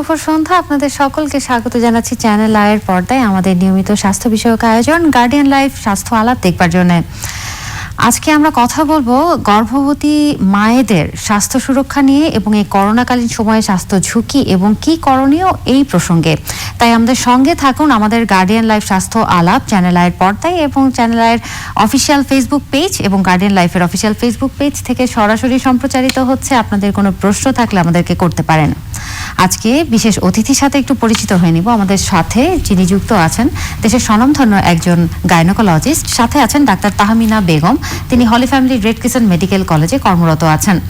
শুভ সন্ধ্যা আপনাদের সকলকে স্বাগত জানাচ্ছি চ্যানেল আয়ের পর্দায় আমাদের নিয়মিত স্বাস্থ্য বিষয়ক আয়োজন গার্ডিয়ান লাইফ স্বাস্থ্য আলাপ দেখবার জন্য। আজকে আমরা কথা বলব গর্ভবতী মায়েদের স্বাস্থ্য সুরক্ষা নিয়ে এবং এই করোনাকালীন সময়ে স্বাস্থ্য ঝুঁকি এবং কি করণীয় এই প্রসঙ্গে। তাই আমাদের সঙ্গে থাকুন আমাদের গার্ডিয়ান লাইফ স্বাস্থ্য আলাপ চ্যানেল আয়ের পর্দায় এবং চ্যানেল আয়ের অফিসিয়াল ফেসবুক পেজ এবং গার্ডিয়ান লাইফের অফিসিয়াল ফেসবুক পেজ থেকে সরাসরি সম্প্রচারিত হচ্ছে। আপনাদের কোনো প্রশ্ন থাকলে আমাদেরকে করতে পারেন। আজকে বিশেষ অতিথির সাথে একটু পরিচিত হয়ে নিব। আমাদের সাথে যিনি যুক্ত আছেন, দেশের স্বনামধন্য একজন গাইনোকোলজিস্ট সাথে আছেন ডাক্তার তাহমিনা বেগম। তিনি Holy Family Red Crescent Medical কলেজে কর্মরত আছেন।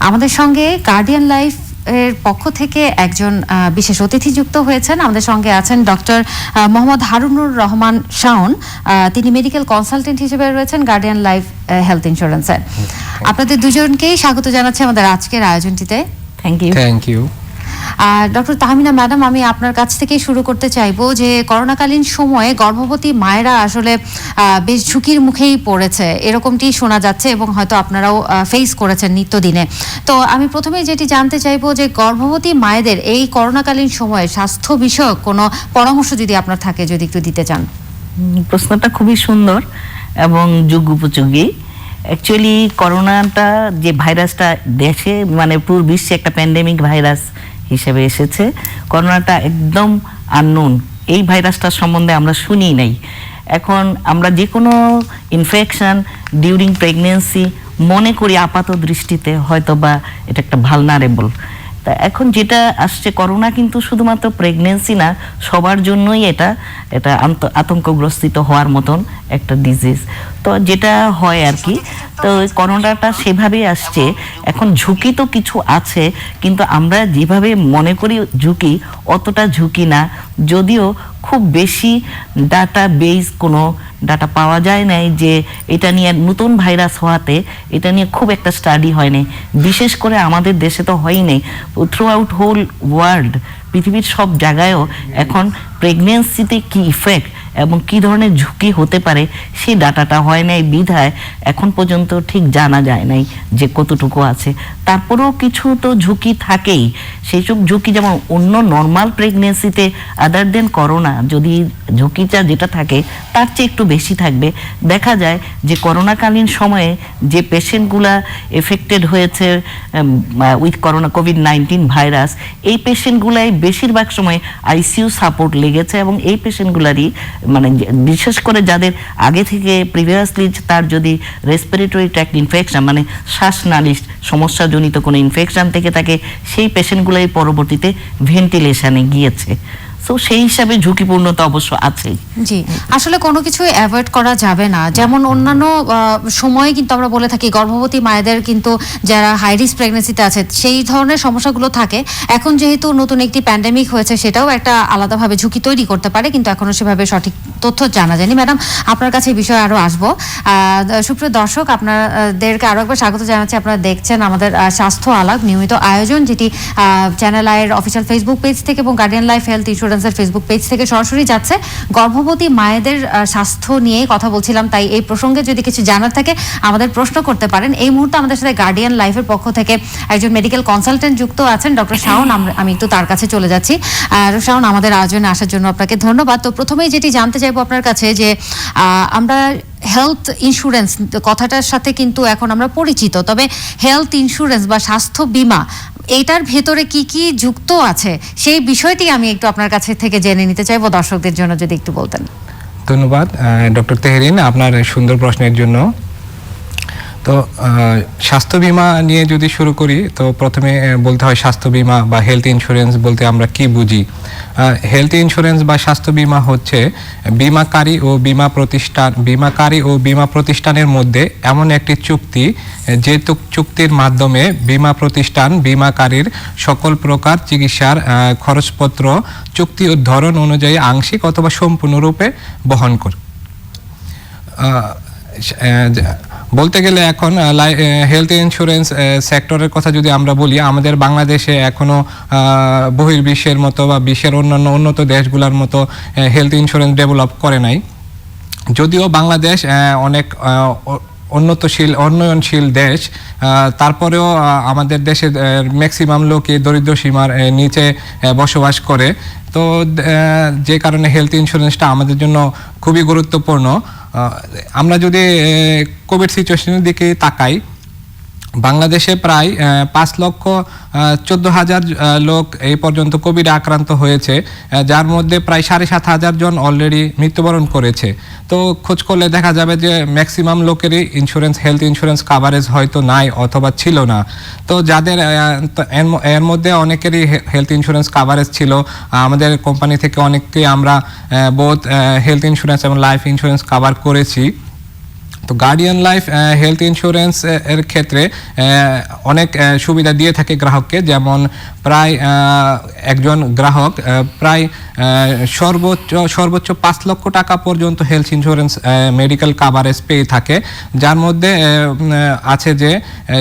আমাদের সঙ্গে গার্ডিয়ান লাইফ এর পক্ষ থেকে একজন আহ, বিশেষ অতিথি যুক্ত হয়েছেন। আমাদের সঙ্গে আছেন ডক্টর মোহাম্মদ হারুনুর রহমান শাওন। আহ, তিনি মেডিকেল কনসালটেন্ট হিসেবে রয়েছেন গার্ডিয়ান লাইফ হেলথ ইন্স্যুরেন্সে। আপনাদের দুজনকেই স্বাগত জানাচ্ছি আমাদের আজকের আয়োজনটিতে। Thank you thank you doctor Tahmina madam, আমি আপনার কাছ থেকেই শুরু করতে চাইব যে করোনাকালীন সময়ে গর্ভবতী মায়েরা আসলে বেশ ঝুঁকির মুখেই পড়েছে। এরকমটি শোনা যাচ্ছে এবং হয়তো আপনারাও ফেস করেছেন নিত্যদিনে। তো আমি প্রথমেই যেটি জানতে চাইব যে গর্ভবতী মায়েদের এই করোনাকালীন সময়ে স্বাস্থ্য বিষয়ক কোনো পরামর্শ যদি আপনার থাকে, যদি একটু দিতে চান। প্রশ্নটা খুবই সুন্দর এবং যুগ উপযোগী। অ্যাকচুয়ালি করোনাটা যে ভাইরাসটা দেশে মানে পুরো বিশ্বে একটা প্যান্ডেমিক ভাইরাস হিসেবে এসেছে। করোনাটা একদম আননোন এই ভাইরাসটার সম্বন্ধে আমরা শুনি নাই। এখন আমরা যে কোনো ইনফেকশন ডিউরিং প্রেগনেন্সি মনে করি আপাত দৃষ্টিতে হয়তো বা এটা একটা ভালনারেবল তা এখন যেটা আসছে, করোনা কিন্তু শুধুমাত্র প্রেগনেন্সি না, সবার জন্যই এটা এটা আতঙ্কগ্রস্তিত হওয়ার মতন একটা ডিজিজ তো যেটা হয় আর কি, তো করোনাটা সেভাবেই আসছে। এখন ঝুঁকি তো কিছু আছে, কিন্তু আমরা যেভাবে মনে করি ঝুঁকি, অতটা ঝুঁকি না। যদিও খুব বেশি ডাটা বেস কোনো ডাটা পাওয়া যায় নাই যে এটা নিয়ে নতুন ভাইরাস হওয়াতে এটা নিয়ে খুব একটা স্টাডি হয়নি বিশেষ করে আমাদের দেশে তো হয়নি থ্রু আউট হোল ওয়ার্ল্ড পৃথিবীর সব জায়গায়ও এখন প্রেগনেন্সিতে কি ইফেক্ট এবং কি ধরনের ঝুঁকি হতে পারে সেই ডাটাটা হয় নাই, বিধায় এখন পর্যন্ত ঠিক জানা যায় নাই যে কতটুকু আছে। তারপরেও কিছু তো ঝুঁকি থাকেই। সেই সব ঝুঁকি যেমন অন্য নর্মাল প্রেগনেন্সিতে আদার দেন করোনা যদি ঝুঁকিটা যেটা থাকে, তার চেয়ে একটু বেশি থাকবে। দেখা যায় যে করোনাকালীন সময়ে যে পেশেন্টগুলা এফেক্টেড হয়েছে with corona, covid nineteen virus, এই পেশেন্টগুলাই বেশিরভাগ সময় আইসিইউ সাপোর্ট লেগেছে এবং এই পেশেন্টগুলারই মানে বিশেষ করে যাদের আগে থেকে প্রিভিয়াসলি তার যদি রেসপিরেটরি ট্র্যাক্ট ইনফেকশন মানে শ্বাসনালিশ সমস্যাজনিত কোনো ইনফেকশন থেকে থাকে, সেই পেশেন্টগুলাই পরবর্তীতে ভেন্টিলেশনে গিয়েছে। সো সেই হিসাবে ঝুঁকিপূর্ণতা অবশ্য আছেই। জি। আসলে কোনো কিছু অ্যাভয়েড করা যাবে না। যেমন অন্যান্য সময়ে কিন্তু আমরা বলে থাকি গর্ভবতী মায়েদের কিন্তু যারা হাই রিস্ক প্রেগনেন্সিতে আছে সেই ধরনের সমস্যাগুলো থাকে। এখন যেহেতু নতুন একটি প্যান্ডেমিক হয়েছে সেটাও একটা আলাদাভাবে ঝুঁকি তৈরি করতে পারে কিন্তু এখনও সেভাবে সঠিক তথ্য জানা যায়নি। ম্যাডাম আপনার কাছে এই বিষয়ে আরও আসব। আহ, সুপ্রিয় দর্শক আপনাদেরকে আরও একবার স্বাগত জানাচ্ছি। আপনারা দেখছেন আমাদের স্বাস্থ্য আলাপ নিয়মিত আয়োজন যেটি চ্যানেল আয়ের অফিসিয়াল ফেসবুক পেজ থেকে এবং গার্ডিয়ান লাইফ হেলথ ইন্স্যুরেন্সের ফেসবুক পেজ থেকে সরাসরি যাচ্ছে। গর্ভবতী মায়েদের স্বাস্থ্য নিয়ে কথা বলছিলাম, তাই এই প্রসঙ্গে যদি কিছু জানার থাকে, আমাদের প্রশ্ন করতে পারেন। এই মুহূর্তে আমাদের সাথে গার্ডিয়ান লাইফের পক্ষ থেকে একজন মেডিকেল কনসালটেন্ট যুক্ত আছেন ডক্টর শাওন। আমি একটু তার কাছে চলে যাচ্ছি। শাওন, আমাদের আয়োজনে আসার জন্য আপনাকে ধন্যবাদ। তো প্রথমেই যেটি জানতে চাইব আপনার কাছে, যে আমরা হেলথ ইন্স্যুরেন্স কথাটার সাথে কিন্তু এখন আমরা পরিচিত, তবে হেলথ ইন্স্যুরেন্স বা স্বাস্থ্য বীমা এটার ভেতরে কি কি যুক্ত আছে, সেই বিষয়টি আমি একটু আপনার কাছে থেকে জেনে নিতে চাইব দর্শকদের জন্য যদি একটু বলতেন। ধন্যবাদ ডক্টর তেহরিন, আপনার সুন্দর প্রশ্নের জন্য তো স্বাস্থ্য বীমা নিয়ে যদি শুরু করি, তো প্রথমে বলতে হয় স্বাস্থ্য বীমা বা হেলথ ইন্স্যুরেন্স বলতে আমরা কি বুঝি? হেলথ ইন্স্যুরেন্স বা স্বাস্থ্য বীমা হচ্ছে বীমাকারী ও বীমা প্রতিষ্ঠান, বীমাকারী ও বীমা প্রতিষ্ঠানের মধ্যে এমন একটি চুক্তি, যে চুক্তির মাধ্যমে বীমা প্রতিষ্ঠান বীমাকারীর সকল প্রকার চিকিৎসার খরচপত্র, চুক্তি ও ধরন অনুযায়ী আংশিক অথবা সম্পূর্ণরূপে বহন করে বলতে গেলে এখন হেলথ ইন্স্যুরেন্স সেক্টরের কথা যদি আমরা বলি, আমাদের বাংলাদেশে এখনও বহির্বিশ্বের মতো বা বিশ্বের অন্যান্য উন্নত দেশগুলোর মতো হেলথ ইন্স্যুরেন্স ডেভেলপ করে নাই। যদিও বাংলাদেশ অনেক উন্নতশীল, উন্নয়নশীল দেশ তারপরেও আমাদের দেশের ম্যাক্সিমাম লোকই দরিদ্র সীমার নিচে বসবাস করে। তো যে কারণে হেলথ ইন্স্যুরেন্সটা আমাদের জন্য খুবই গুরুত্বপূর্ণ। আমরা যদি কোভিড সিচুয়েশনের দিকে তাকাই বাংলাদেশে প্রায় পাঁচ লক্ষ চোদ্দ হাজার লোক এই পর্যন্ত কোভিডে আক্রান্ত হয়েছে যার মধ্যে প্রায় সাড়ে সাত হাজার জন অলরেডি মৃত্যুবরণ করেছে। তো খোঁজ করলে দেখা যাবে যে ম্যাক্সিমাম লোকেরই ইন্স্যুরেন্স হেলথ ইন্স্যুরেন্স কাভারেজ হয়তো নাই অথবা ছিল না। তো যাদের এর মধ্যে অনেকেরই হেলথ ইন্স্যুরেন্স কাভারেজ ছিল। আমাদের কোম্পানি থেকে অনেককেই আমরা বোধ হেলথ ইন্স্যুরেন্স এবং লাইফ ইন্স্যুরেন্স কাভার করেছি। তো গার্ডিয়ান লাইফ হেলথ ইন্স্যুরেন্স এর ক্ষেত্রে অনেক সুবিধা দিয়ে থাকে গ্রাহককে। যেমন প্রায় একজন গ্রাহক প্রায় সর্বোচ্চ সর্বোচ্চ পাঁচ লক্ষ টাকা পর্যন্ত হেলথ ইন্স্যুরেন্স মেডিকেল কাভারেজ পেয়ে থাকে। যার মধ্যে আছে যে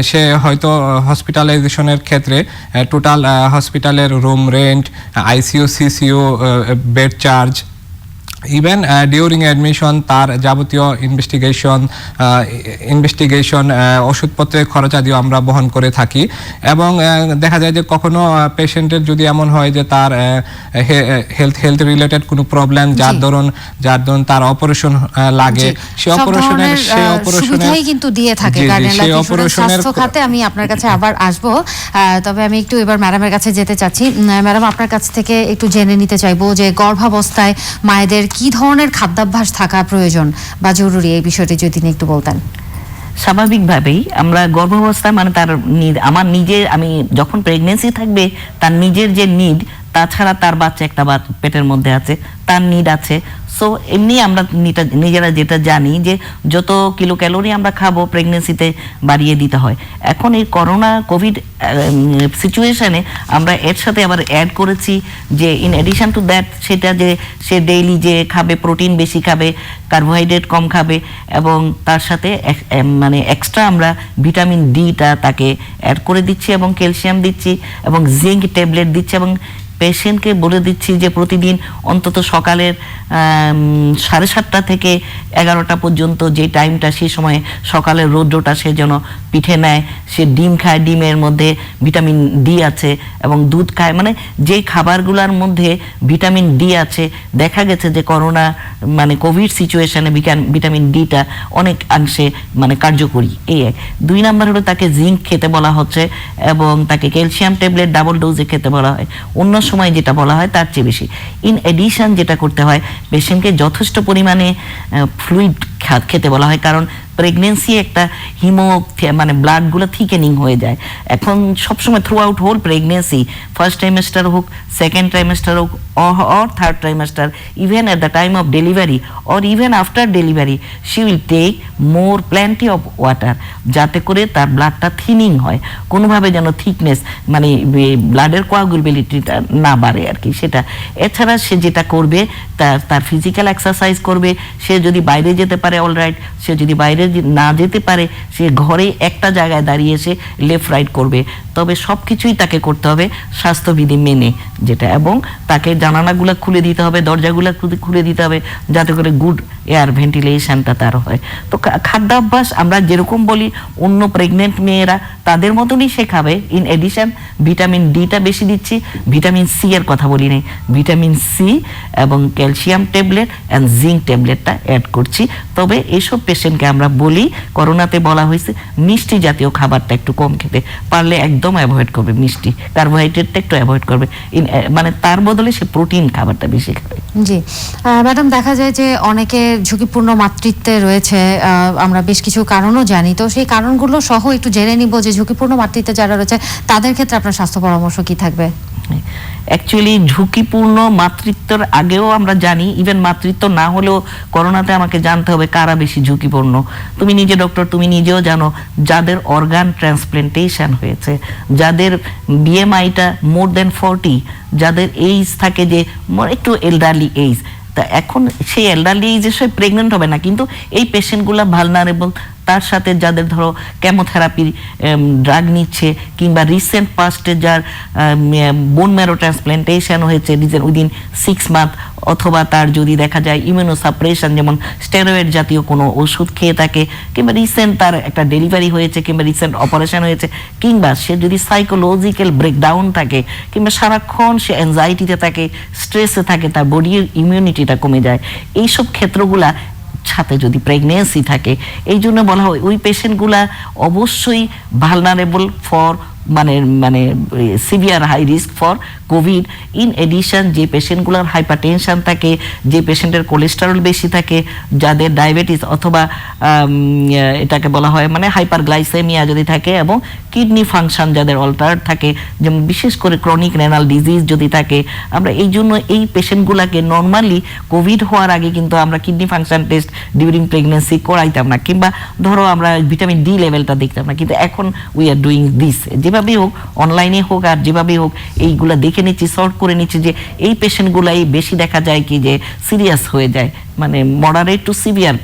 সে হয়তো হসপিটালাইজেশনের ক্ষেত্রে টোটাল হসপিটালের room rent ICU, CCU bed charge even during admission তার যাবতীয় ইনভেস্টিগেশন ইনভেস্টিগেশন ওষুধপত্রের খরচাদিও আমরা বহন করে থাকি। এবং দেখা যায় যে কখনো পেশেন্টের যদি এমন হয় যে তার হেলথ হেলথ রিলেটেড কোনো প্রবলেম যার ধরুন যার ধরুন তার অপারেশন লাগে সে অপারেশনের সে অপারেশনের কিন্তু দিয়ে থাকে সেই অপারেশনের খাতে আমি আপনার কাছে আবার আসব। তবে আমি একটু এবার ম্যাডামের কাছে যেতে চাচ্ছি। ম্যাডাম আপনার কাছ থেকে একটু জেনে নিতে চাইব যে গর্ভাবস্থায় মায়েদের কি ধরনের খাদ্যাভ্যাস থাকা প্রয়োজন বা জরুরি এই বিষয়টি যদি তিনি একটু বলতেন? স্বাভাবিকভাবেই আমরা গর্ভাবস্থায় মানে তার আমার নিজের, আমি যখন প্রেগনেন্সি থাকবে, তার নিজের যে নিড তাছাড়া তার বাচ্চা একটা পেটের মধ্যে আছে, তার নিড আছে। সো এমনি আমরা নিজেরা যেটা জানি যে যত কিলো ক্যালোরি আমরা খাব প্রেগনেন্সিতে বাড়িয়ে দিতে হয়। এখন এই করোনা কোভিড সিচুয়েশানে আমরা এর সাথে আবার অ্যাড করেছি যে ইন এডিশন টু দ্যাট সেটা যে সে ডেইলি যে খাবে প্রোটিন বেশি খাবে কার্বোহাইড্রেট কম খাবে এবং তার সাথে মানে এক্সট্রা আমরা ভিটামিন ডিটা তাকে অ্যাড করে দিচ্ছি এবং ক্যালসিয়াম দিচ্ছি এবং জিঙ্ক ট্যাবলেট দিচ্ছি এবং পেশেন্টকে বলে দিচ্ছি যে প্রতিদিন অন্তত সকালের সাড়ে সাতটা থেকে এগারোটা পর্যন্ত যে টাইমটা সেই সময় সকালের রৌদ্রটা সে যেন পিঠে নেয়, সে ডিম খায়, ডিমের মধ্যে ভিটামিন ডি আছে এবং দুধ খায়। মানে যে খাবারগুলোর মধ্যে ভিটামিন ডি আছে, দেখা গেছে যে করোনা মানে কোভিড সিচুয়েশনে ভিটামিন ডিটা অনেক অংশে মানে কার্যকরী। এই এক। দুই নাম্বার হলো তাকে জিঙ্ক খেতে বলা হচ্ছে এবং তাকে ক্যালসিয়াম ট্যাবলেট ডাবল ডোজে খেতে বলা হয়। অন্য সময় যেটা বলা হয় তার চেয়ে বেশি। ইন এডিশন যেটা করতে হয় পেশেন্টকে যথেষ্ট পরিমাণে ফ্লুইড খেতে বলা হয়। কারণ প্রেগনেন্সি একটা হিমো মানে ব্লাডগুলো থিকেনিং হয়ে যায়। এখন সবসময় throughout whole pregnancy first trimester হোক সেকেন্ড ট্রাইমেস্টার হোক or third trimester even at the time of delivery or even after delivery she will take more plenty of water যাতে করে তার ব্লাডটা থিনিং হয়। কোনোভাবে যেন থিকনেস মানে ব্লাডের কোয়াগুলবিলিটিটা না বাড়ে আর কি, সেটা। এছাড়া সে যেটা করবে, তার তার ফিজিক্যাল এক্সারসাইজ করবে, সে যদি বাইরে যেতে পারে অলরাইট সে যদি বাইরে না যেতে পারে, সে ঘরে একটা জায়গায় দাঁড়িয়ে সে লেফট রাইট করবে। তবে সব কিছুই তাকে করতে হবে স্বাস্থ্যবিধি মেনে যেটা, এবং তাকে জানালাগুলো খুলে দিতে হবে, দরজাগুলো খুলে- দিতে হবে, যাতে করে গুড এয়ার ভেন্টিলেশনটা তার হয়। তো খাদ্যাভ্যাস আমরা যেরকম বলি, অন্য প্রেগনেন্ট মেয়েরা তাদের মতনই সে খাবে ইন এডিশন ভিটামিন ডিটা বেশি দিচ্ছি ভিটামিন সি এর কথা বলি নাই ভিটামিন সি এবং ক্যালসিয়াম ট্যাবলেট অ্যান্ড জিঙ্ক ট্যাবলেটটা অ্যাড করছি। তবে এইসব পেশেন্টকে আমরা বলি করোনাতে বলা হয়েছে মিষ্টি জাতীয় খাবারটা একটু কম খেতে। পারলে একদম অ্যাভয়েড করবে মিষ্টি। কার্বোহাইড্রেটটা একটু অ্যাভয়েড করবে। মানে তার বদলে সে প্রোটিন খাবারটা বেশি খাবে। জি। ম্যাডাম দেখা যায় যে অনেকে ঝুঁকিপূর্ণ মাতৃত্বে রয়েছে আমরা বেশ কিছু কারণও জানি। তো সেই কারণগুলো সহ একটু জেনে নিব যে ঝুঁকিপূর্ণ মাতৃত্বে যারা রয়েছে তাদের ক্ষেত্রে আপনার স্বাস্থ্য পরামর্শ কি থাকবে? অ্যাকচুয়ালি ঝুঁকিপূর্ণ মাতৃত্বের আগেও আমরা জানি ইভেন মাতৃত্ব না হলেও করোনাতে আমাকে জানতে হবে কারা বেশি ঝুঁকিপূর্ণ। তুমি নিজে ডক্টর তুমি নিজেও জানো যাদের অর্গান ট্রান্সপ্লান্টেশন হয়েছে, যাদের বিএমআইটা মোর দেন ফর্টি যাদের এইজ থাকে যে একটু এলডারলি এইজ তা এখন সেই এলডারলি এইজে সে প্রেগনেন্ট হবে না, কিন্তু এই পেশেন্টগুলো ভালনারেবল তার সাথে যাদের ধরো কেমোথেরাপির ড্রাগ নিচ্ছে কিংবা রিসেন্ট পাস্টে যার বোন ম্যারো ট্রান্সপ্লান্টেশন হয়েছে উইদিন সিক্স মান্থ অথবা তার যদি দেখা যায় ইমিউনো সাপ্রেশন যেমন স্টেরয়েড জাতীয় কোনো ওষুধ খেয়ে থাকে, কিংবা রিসেন্ট তার একটা ডেলিভারি হয়েছে, কিংবা রিসেন্ট অপারেশন হয়েছে, কিংবা সে যদি সাইকোলজিক্যাল ব্রেকডাউন থাকে, কিংবা সারাক্ষণ সে অ্যাংজাইটিতে থাকে স্ট্রেসে থাকে, তার বডির ইমিউনিটিটা কমে যায়, এইসব ক্ষেত্রগুলা সাথে যদি প্রেগনেন্সি থাকে এই জন্য বলা হয় ওই পেশেন্টগুলা অবশ্যই ভালনারেবল ফর মানে মানে severe high risk for covid in addition যে পেশেন্টগুলোর হাইপার টেনশন থাকে, যে পেশেন্টের কোলেস্টেরল বেশি থাকে, যাদের ডায়াবেটিস অথবা এটাকে বলা হয় মানে হাইপার গ্লাইসেমিয়া যদি থাকে এবং কিডনি ফাংশন যাদের অল্টার থাকে, যেমন বিশেষ করে ক্রনিক রেনাল ডিজিজ যদি থাকে, আমরা এই জন্য এই পেশেন্টগুলোকে নর্মালি কোভিড হওয়ার আগে কিন্তু আমরা kidney function test during pregnancy করাইতাম না, কিংবা ধরো আমরা ভিটামিন ডি লেভেলটা দেখতাম না, কিন্তু এখন উই আর ডুইং দিস যেভাবেই হোক অনলাইনে হোক আর যেভাবে হোক, এইগুলা দেখে নিচ্ছি সর্ট করে নিচ্ছি যে এই পেশেন্টগুলাই বেশি দেখা যায় কি যে সিরিয়াস হয়ে যায় মানে মডারেট টু সিভিয়ার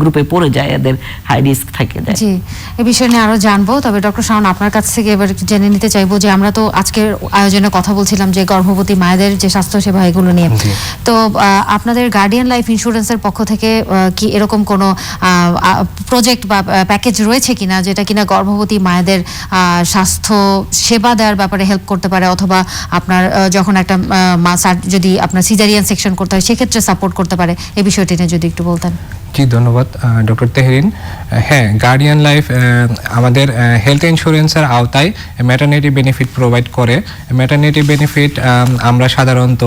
গ্রুপে পড়ে যায় এদের হাই রিস্ক থাকে যায় জি এ বিষয় নিয়ে আরও জানব তবে ডক্টর শাওন আপনার কাছ থেকে এবার জেনে নিতে চাইব যে আমরা তো আজকের আয়োজনে কথা বলছিলাম যে গর্ভবতী মায়েদের যে স্বাস্থ্য সেবা এগুলো নিয়ে। তো আপনাদের গার্ডিয়ান লাইফ ইন্স্যুরেন্সের পক্ষ থেকে কি এরকম কোনো প্রজেক্ট বা প্যাকেজ রয়েছে কিনা যেটা কিনা গর্ভবতী মায়েদের স্বাস্থ্য সেবা দেওয়ার ব্যাপারে হেল্প করতে পারে? অথবা আপনার যখন একটা মা যদি আপনার সিজারিয়ান সেকশন করতে হয় সেক্ষেত্রে সাপোর্ট করতে পারে? এই বিষয়টি নিয়ে যদি একটু বলতেন। জি, ধন্যবাদ ডক্টর তেহরিন। হ্যাঁ গার্ডিয়ান লাইফ আমাদের হেলথ ইন্স্যুরেন্সের আওতায় ম্যাটার্নিটি বেনিফিট প্রোভাইড করে। ম্যাটার্নিটি বেনিফিট আমরা সাধারণত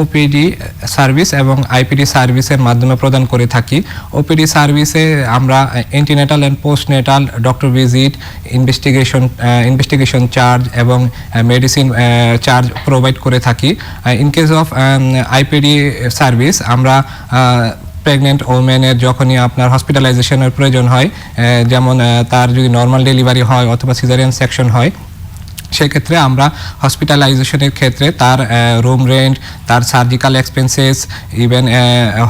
ওপিডি সার্ভিস এবং আইপিডি সার্ভিসের মাধ্যমে প্রদান করে থাকি। ওপিডি সার্ভিসে আমরা antenatal and postnatal doctor visit investigation investigation charge এবং মেডিসিন চার্জ প্রোভাইড করে থাকি। In case of IPD service আমরা প্রেগনেন্ট ওমেনের যখনই আপনার হসপিটালাইজেশনের প্রয়োজন হয় যেমন তার যদি নর্মাল ডেলিভারি হয় অথবা সিজারিয়ান সেকশন হয় সেক্ষেত্রে আমরা হসপিটালাইজেশনের ক্ষেত্রে তার রুম রেন্ট তার surgical expenses even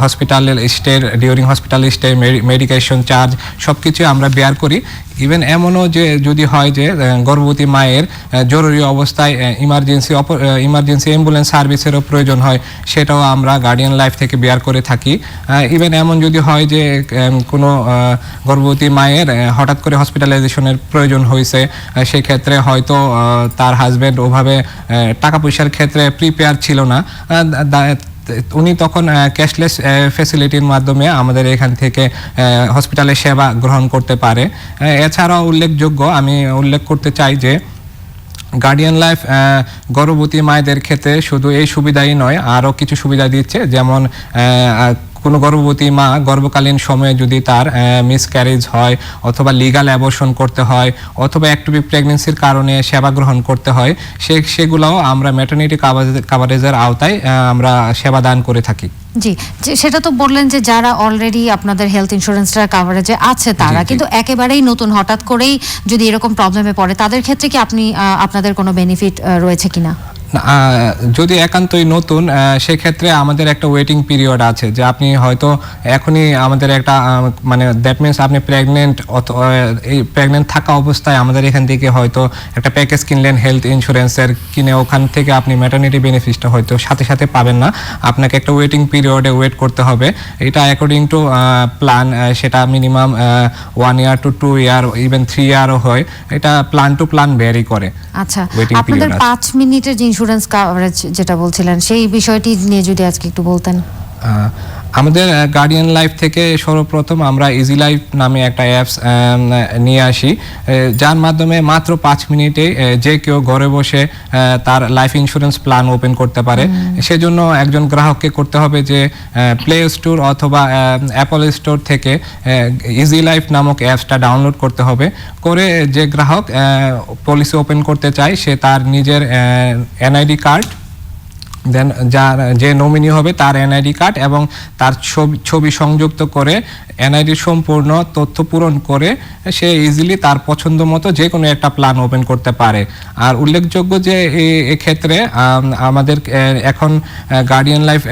hospital stay during hospital stay medication charge সব কিছু আমরা বেয়ার করি। ইভেন এমনও যে, যদি হয় যে গর্ভবতী মায়ের জরুরি অবস্থায় ইমার্জেন্সি ইমার্জেন্সি অ্যাম্বুলেন্স সার্ভিসেরও প্রয়োজন হয়, সেটাও আমরা গার্ডিয়ান লাইফ থেকে বেয়ার করে থাকি। ইভেন এমন যদি হয় যে কোনো গর্ভবতী মায়ের হঠাৎ করে হসপিটালাইজেশনের প্রয়োজন হয়েছে সেক্ষেত্রে হয়তো তার হাজবেন্ড ওভাবে টাকা পয়সার ক্ষেত্রে প্রিপেয়ার ছিল না। উনি তখন ক্যাশলেস ফ্যাসিলিটির মাধ্যমে আমাদের এখান থেকে হসপিটালে সেবা গ্রহণ করতে পারে। এছাড়াও উল্লেখযোগ্য, আমি উল্লেখ করতে চাই যে গার্ডিয়ান লাইফ গর্ভবতী মায়েদের ক্ষেত্রে শুধু এই সুবিধাই নয়, আরও কিছু সুবিধা দিচ্ছে। যেমন কোনো গর্ভবতী মা গর্ভকালীন সময়ে যদি তার মিস মিসক্যারেজ হয় অথবা লিগাল অ্যাবর্শন করতে হয় অথবা অ্যাক্টিভ প্রেগনেন্সির কারণে সেবা গ্রহণ করতে হয় সে সেগুলোও আমরা ম্যাটার্নিটি কাভারেজের আওতায় আমরা সেবা দান করে থাকি জি সেটা তো বললেন যে যারা অলরেডি আপনাদের হেলথ ইন্স্যুরেন্সটা কাভারেজে আছে তারা। কিন্তু একেবারেই নতুন হঠাৎ করেই যদি এরকম প্রবলেমে পড়ে তাদের ক্ষেত্রে কি আপনি আপনাদের কোনো বেনিফিট রয়েছে কিনা যদি একান্তই নতুন সেক্ষেত্রে আমাদের একটা ওয়েটিং পিরিয়ড আছে যে আপনি হয়তো এখনই আমাদের একটা মানে দ্যাট মিনস আপনি প্রেগনেন্ট এই প্রেগনেন্ট থাকা অবস্থায় আমাদের এখান থেকে হয়তো একটা প্যাকেজ কিনলেন হেলথ ইন্স্যুরেন্সের কিনে ওখান থেকে আপনি ম্যাটার্নিটি বেনিফিটটা হয়তো সাথে সাথে পাবেন না। আপনাকে একটা ওয়েটিং পিরিয়ডে ওয়েট করতে হবে। এটা অ্যাকর্ডিং টু প্ল্যান সেটা minimum one year two two year even three ইয়ারও হয়। এটা প্ল্যান টু প্ল্যান ভ্যারি করে। আচ্ছা আপনাদের পাঁচ মিনিটের যে ইন্স্যুরেন্স কাভারেজ যেটা বলছিলেন সেই বিষয়টি নিয়ে যদি আজকে একটু বলতেন। আমাদের গার্ডিয়ান লাইফ থেকে সর্বপ্রথম আমরা ইজি লাইফ নামে একটা অ্যাপস নিয়ে আসি যার মাধ্যমে মাত্র পাঁচ মিনিটে যে কেউ ঘরে বসে তার লাইফ ইন্স্যুরেন্স প্ল্যান ওপেন করতে পারে। সেজন্য একজন গ্রাহককে করতে হবে যে প্লে স্টোর অথবা অ্যাপল স্টোর থেকে ইজি লাইফ নামক অ্যাপসটা ডাউনলোড করতে হবে। করে যে গ্রাহক পলিসি ওপেন করতে চায় সে তার নিজের এনআইডি কার্ড দেন যার যে নমিনি হবে তার এনআইডি কার্ড এবং তার ছবি ছবি সংযুক্ত করে এনআইডির সম্পূর্ণ তথ্য পূরণ করে সে ইজিলি তার পছন্দ মতো যে কোনো একটা প্ল্যান ওপেন করতে পারে। আর উল্লেখযোগ্য যে আম, আমাদের এখন গার্ডিয়ান লাইফ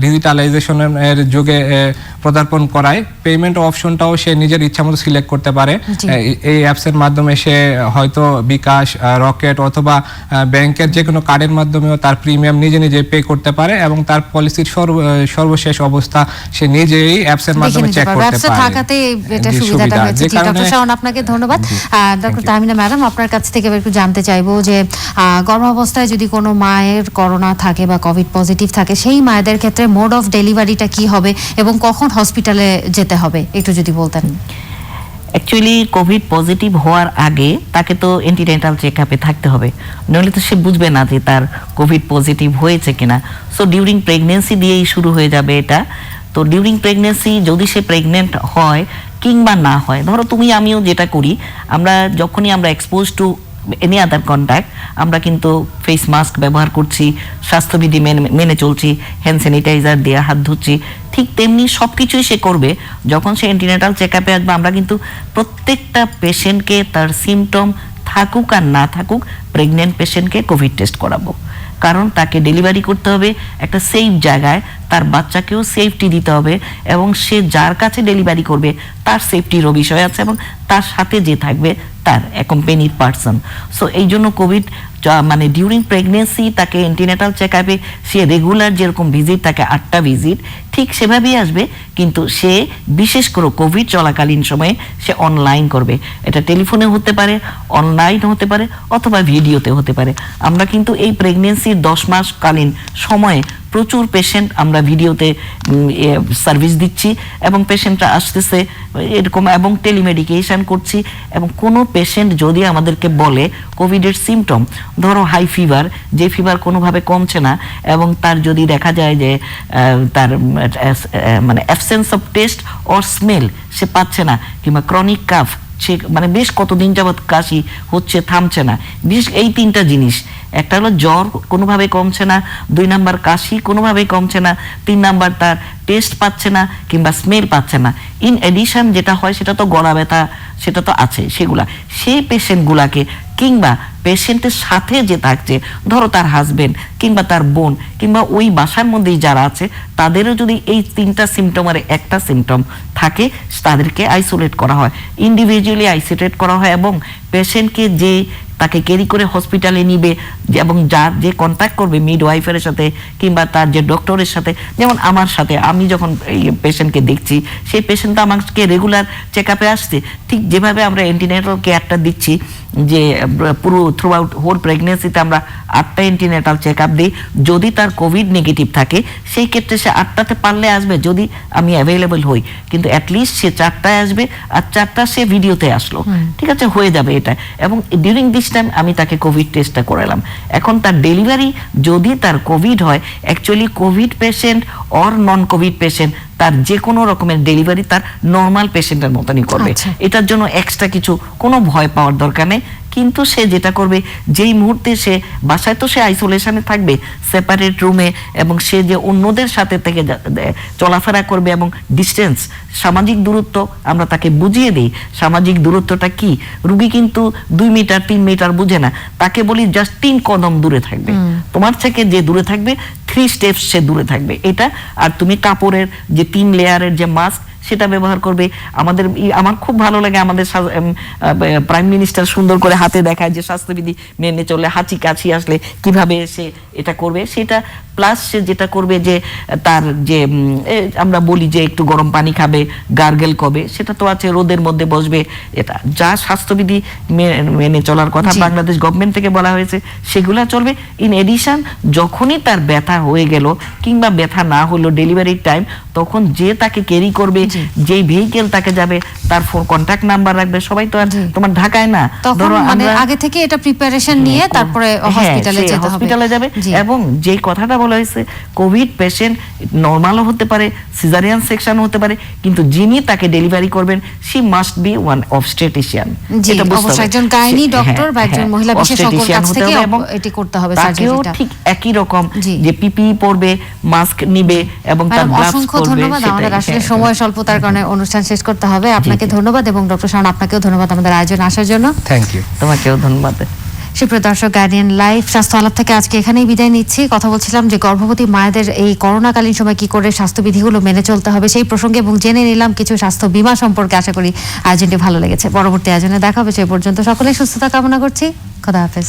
ডিজিটালাইজেশনের যুগে আহ, পদার্পণ করায় পেমেন্ট অপশনটাও সে নিজের ইচ্ছা মতো সিলেক্ট করতে পারে। এই- এই অ্যাপসের মাধ্যমে সে হয়তো বিকাশ রকেট অথবা ব্যাংকের যে কোনো কার্ডের মাধ্যমেও তার প্রিমিয়াম নিজে নিজে পে করতে পারে এবং তার পলিসির সর্বশেষ অবস্থা সে নিজেই অ্যাপসের মাধ্যমে চেক করতে পারে। থাকাতে এটা সুবিধাটা হয়েছে। ডক্টর শাওন আপনাকে ধন্যবাদ। ডক্টর. তাহমিনা ম্যাডাম আপনার কাছ থেকে একটু জানতে চাইব যে গর্ভাবস্থায় যদি কোনো মায়ের করোনা থাকে বা কোভিড পজিটিভ থাকে সেই মায়েদের ক্ষেত্রে মোড অফ ডেলিভারিটা কি হবে এবং কখন হসপিটালে যেতে হবে? একটু যদি বলতেন। অ্যাকচুয়ালি কোভিড পজিটিভ হওয়ার আগে তাকে তো অ্যান্টিডেন্টাল চেক আপে থাকতে হবে। নইলে তো সে বুঝবে না যে তার কোভিড পজিটিভ হয়েছে কিনা। সো ডিউরিং প্রেগনেন্সি দিয়েই শুরু হয়ে যাবে এটা। তো ডিউরিং প্রেগনেন্সি যদি সে প্রেগনেন্ট হয় কিংবা না হয়, ধরো তুমি আমিও যেটা করি, আমরা যখনই আমরা expose to any other contact আমরা কিন্তু ফেস মাস্ক ব্যবহার করছি, স্বাস্থ্যবিধি মেনে মেনে চলছি হ্যান্ড স্যানিটাইজার দিয়ে হাত ধুচ্ছি, ঠিক তেমনি সব কিছুই সে করবে। যখন সে এন্টিনেটাল চেক আপে আসবে, আমরা কিন্তু প্রত্যেকটা পেশেন্টকে তার সিমটম থাকুক আর না থাকুক প্রেগনেন্ট পেশেন্টকে কোভিড টেস্ট করাবো। কারণ তাকে ডেলিভারি করতে হবে একটা সেফ জায়গায়, তার বাচ্চাকেও সেফটি দিতে হবে এবং সে যার কাছে ডেলিভারি করবে, তার সেফটিরও বিষয় আছে এবং তার সাথে যে থাকবে তার অ্যাকম্পেনির পার্সন সো এই জন্য কোভিড মানে ডিউরিং প্রেগনেন্সি তাকে এন্টিনেটাল চেক আপে সে রেগুলার যেরকম ভিজিট তাকে আটটা ভিজিট ঠিক সেভাবেই আসবে। কিন্তু সে বিশেষ করে কোভিড চলাকালীন সময়ে সে অনলাইন করবে। এটা টেলিফোনে হতে পারে অনলাইন হতে পারে, অথবা ভিডিওতে হতে পারে। আমরা কিন্তু এই প্রেগনেন্সির দশ মাসকালীন সময়ে প্রচুর পেশেন্ট আমরা ভিডিওতে সার্ভিস দিচ্ছি এবং পেশেন্টরা আসতেছে, এরকম এবং টেলিমেডিকেশন করছি এবং কোনো পেশেন্ট যদি আমাদেরকে বলে কোভিডের সিমটম ধরো হাই ফিভার যে ফিভার কোনোভাবে কমছে না এবং তার যদি দেখা যায় যে তার মানে absence of taste or smell সে পাচ্ছে না কিংবা ক্রনিক কাফ সে মানে বেশ কতদিন যাবৎ কাশি হচ্ছে, থামছে না। বিশেষ এই তিনটা জিনিস। একটা হলো জ্বর, কোনোভাবে কমছে না। দুই নাম্বার কাশি, কোনোভাবেই কমছে না। তিন নাম্বার তার টেস্ট পাচ্ছে না কিংবা স্মেল পাচ্ছে না। ইন এডিশন যেটা হয়, সেটা তো গলা ব্যথা, সেটা তো আছে, সেগুলা। সেই পেশেন্টগুলাকে কিংবা পেশেন্টের সাথে যে থাকছে, ধরো তার হাজবেন্ড কিংবা তার বোন কিংবা ওই বাসার মধ্যেই যারা আছে, তাদেরও যদি এই তিনটা সিমটমের একটা সিমটম থাকে, তাদেরকে আইসোলেট করা হয়। ইন্ডিভিজুয়ালি আইসোলেট করা হয় এবং পেশেন্টকে যে তাকে ক্যারি করে হসপিটালে নিবে এবং যার যে কন্ট্যাক্ট করবে মিড ওয়াইফের সাথে কিংবা তার যে ডক্টরের সাথে। যেমন আমার সাথে, আমি যখন এই পেশেন্টকে দেখছি, সেই পেশেন্ট তো আমাকে রেগুলার চেক আপে আসছে। ঠিক যেভাবে আমরা এন্টিনেটাল কেয়ারটা দিচ্ছি যে পুরো থ্রু আউট হোল প্রেগনেন্সিতে আমরা আটটা এন্টিনেটাল চেক আপ দিই। যদি তার কোভিড নেগেটিভ থাকে সেই ক্ষেত্রে সে আটটাতে পারলে আসবে যদি আমি অ্যাভেলেবল হই। কিন্তু অ্যাটলিস্ট সে চারটায় আসবে আর চারটা সে ভিডিওতে আসলো। ঠিক আছে হয়ে যাবে এটা। এবং ডিউরিং দিস টাইম আমি তাকে কোভিড টেস্টটা করালাম। এখন তার ডেলিভারি যদি তার কোভিড হয় actually covid patient or non covid patient তার যে কোনো রকমের ডেলিভারি তার নর্মাল পেশেন্টের মতনই করবে আচ্ছা। এটার জন্য এক্সট্রা কিছু কোনো ভয় পাওয়ার দরকার নেই কিন্তু সে যেটা করবে যেই মুহূর্তে সে বাসায় তো সে আইসোলেশনে থাকবে সেপারেট রুমে এবং সে যে অন্যদের সাথে থেকে চলাফেরা করবে এবং ডিস্টেন্স সামাজিক দূরত্ব আমরা তাকে বুঝিয়ে দিই। সামাজিক দূরত্বটা কি? রুগী কিন্তু দুই মিটার তিন মিটার বুঝে না। তাকে বলি জাস্ট তিন কদম দূরে থাকবে। তোমার থেকে যে দূরে থাকবে থ্রি স্টেপস সে দূরে থাকবে। এটা আর তুমি কাপড়ের যে তিন লেয়ারের যে মাস্ক সেটা ব্যবহার করবে। আমাদের ই- আমার খুব ভালো লাগে আমাদের প্রাইম মিনিস্টার সুন্দর করে হাতে দেখায় যে স্বাস্থ্যবিধি মেনে চলে হাঁচি কাছি আসলে কীভাবে সে এটা করবে। সেটা প্লাস সে যেটা করবে যে তার যে আমরা বলি যে একটু গরম পানি খাবে গার্গেল কবে সেটা তো আছে রোদের মধ্যে বসবে এটা। যা স্বাস্থ্যবিধি মেনে চলার কথা বাংলাদেশ গভর্নমেন্ট থেকে বলা হয়েছে সেগুলা চলবে। ইন এডিশন যখনই তার ব্যথা হয়ে গেল কিংবা ব্যথা না হলো ডেলিভারির টাইম তখন যে তাকে ক্যারি করবে। যেই ভেহিকেল তাকে যাবে তার ফোন কন্ট্যাক্ট নাম্বার রাখবে সবাই তো আর তোমার ঢাকায় না। তখন মানে আগে থেকে এটা প্রিপারেশন নিয়ে হ্যাঁ, তারপরে হ্যাঁ, হসপিটালে যেতে হবে। হসপিটালে যাবে। এবং যেই কথাটা বলা হয়েছে কোভিড পেশেন্ট নর্মালও হতে পারে সিজারিয়ান সেকশন হতে পারে কিন্তু যিনি তাকে ডেলিভারি করবেন she must be one obstetrician জি, অবশ্যই একজন gynae doctor বা একজন মহিলা বিশেষজ্ঞর কাছ থেকে অব- এটি করতে হবে হ্যাঁ, সার্জারিটা ঠিক একই রকম যে পিপি পরবে মাস্ক নিবে এবং তার গ্লাভস অসংখ্য পরবে ধন্যবাদ। আমাদের আসলে হ্যাঁ। সময় স্বল্পতার কারণে অনুষ্ঠান শেষ করতে হবে। আপনাকে ধন্যবাদ এবং ডক্টর শাহন আপনাকেও ধন্যবাদ আমাদের আয়োজন আসার জন্য। থ্যাংক ইউ তোমাকেও ধন্যবাদ। সুপ্রিয় দর্শক গার্ডিয়ান লাইভ স্বাস্থ্য আলাপ থেকে আজকে এখানেই বিদায় নিচ্ছি। কথা বলছিলাম যে গর্ভবতী মায়েদের এই করোনাকালীন সময় কি করে স্বাস্থ্যবিধিগুলো মেনে চলতে হবে সেই প্রসঙ্গে এবং জেনে নিলাম কিছু স্বাস্থ্য বীমা সম্পর্কে। আশা করি আয়োজনটি ভালো লেগেছে। পরবর্তী আয়োজনে দেখা হবে। সে পর্যন্ত সকলে সুস্থতা কামনা করছি। খোদা হাফেজ।